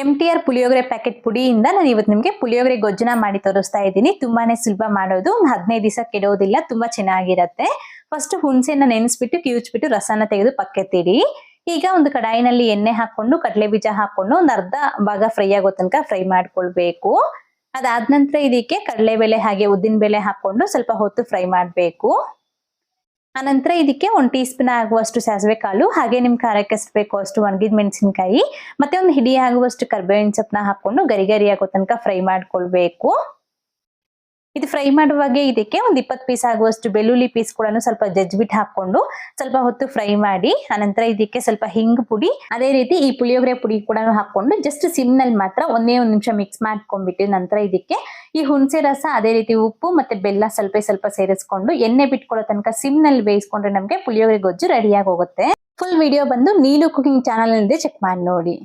M T R puliyogare packet ಪುಡಿಯಿಂದ ನಾನು ಇವತ್ತು ನಿಮಗೆ ಪುಳಿಯೋಗರೆ ಗೊಜ್ಜನ ಮಾಡಿ ತೋರಿಸ್ತಾ ಇದ್ದೀನಿ. ತುಂಬಾನೇ ಸುಲಭ ಮಾಡೋದು. ಒಂದು ಹದಿನೈದು ದಿವಸ ಕೆಡೋದಿಲ್ಲ. ತುಂಬಾ ಚೆನ್ನಾಗಿರತ್ತೆ. ಫಸ್ಟ್ ಹುಣಸೆನ ನೆನೆಸ್ಬಿಟ್ಟು, ಕಿವುಚ್ಬಿಟ್ಟು ರಸನ ತೆಗೆದು ಪಕ್ಕೆತ್ತಿಡಿ. ಈಗ ಒಂದು ಕಡಾಯಿನಲ್ಲಿ ಎಣ್ಣೆ ಹಾಕೊಂಡು ಕಡಲೆ ಬೀಜ ಹಾಕೊಂಡು ಒಂದು ಅರ್ಧ ಭಾಗ ಫ್ರೈ ಆಗೋ ತನಕ ಫ್ರೈ ಮಾಡ್ಕೊಳ್ಬೇಕು. ಅದಾದ ನಂತರ ಇದಕ್ಕೆ ಕಡಲೆಬೇಳೆ ಹಾಗೆ ಉದ್ದಿನ ಬೇಳೆ ಹಾಕೊಂಡು ಸ್ವಲ್ಪ ಹೊತ್ತು ಫ್ರೈ ಮಾಡಬೇಕು. ಆನಂತರ ಇದಕ್ಕೆ ಒಂದು ಟೀ ಸ್ಪೂನ್ ಆಗುವಷ್ಟು ಸಾಸಿವೆ ಕಾಳು, ಹಾಗೆ ನಿಮ್ ಖಾರಕ್ಕೆ ಎಷ್ಟು ಬೇಕೋ ಅಷ್ಟು ಒಣಗಿದ ಮೆಣಸಿನಕಾಯಿ, ಮತ್ತೆ ಒಂದು ಹಿಡಿ ಆಗುವಷ್ಟು ಕರ್ಬೇವಿನ ಸೊಪ್ಪನ್ನ ಹಾಕೊಂಡು ಗರಿ ಗರಿ ಆಗೋ ತನಕ ಫ್ರೈ ಮಾಡ್ಕೊಳ್ಬೇಕು. ಇದು ಫ್ರೈ ಮಾಡುವಾಗ ಇದಕ್ಕೆ ಒಂದು ಇಪ್ಪತ್ತು ಪೀಸ್ ಆಗುವಷ್ಟು ಬೆಳ್ಳುಳ್ಳಿ ಪೀಸ್ ಕೂಡ ಸ್ವಲ್ಪ ಜಜ್ಬಿಟ್ಟು ಹಾಕೊಂಡು ಸ್ವಲ್ಪ ಹೊತ್ತು ಫ್ರೈ ಮಾಡಿ ಅನಂತರ ಇದಕ್ಕೆ ಸ್ವಲ್ಪ ಹಿಂಗ್ ಪುಡಿ. ಅದೇ ರೀತಿ ಈ ಪುಳಿಯೋಗರೆ ಪುಡಿ ಕೂಡ ಹಾಕೊಂಡು ಜಸ್ಟ್ ಸಿಮ್ನಲ್ಲಿ ಮಾತ್ರ ಒಂದೇ ಒಂದು ನಿಮಿಷ ಮಿಕ್ಸ್ ಮಾಡ್ಕೊಂಡ್ಬಿಟ್ಟು ನಂತರ ಇದಕ್ಕೆ ಈ ಹುಣಸೆ ರಸ, ಅದೇ ರೀತಿ ಉಪ್ಪು ಮತ್ತೆ ಬೆಲ್ಲ ಸ್ವಲ್ಪ ಸ್ವಲ್ಪ ಸೇರಿಸ್ಕೊಂಡು ಎಣ್ಣೆ ಬಿಟ್ಕೊಳ್ಳೋ ತನಕ ಸಿಮ್ನಲ್ಲಿ ಬೇಯಿಸ್ಕೊಂಡ್ರೆ ನಮಗೆ ಪುಳಿಯೋಗರೆ ಗೊಜ್ಜು ರೆಡಿಯಾಗಿ ಹೋಗುತ್ತೆ. ಫುಲ್ ವಿಡಿಯೋ ಬಂದು ನೀಲು ಕುಕಿಂಗ್ ಚಾನಲ್ ಚೆಕ್ ಮಾಡಿ ನೋಡಿ.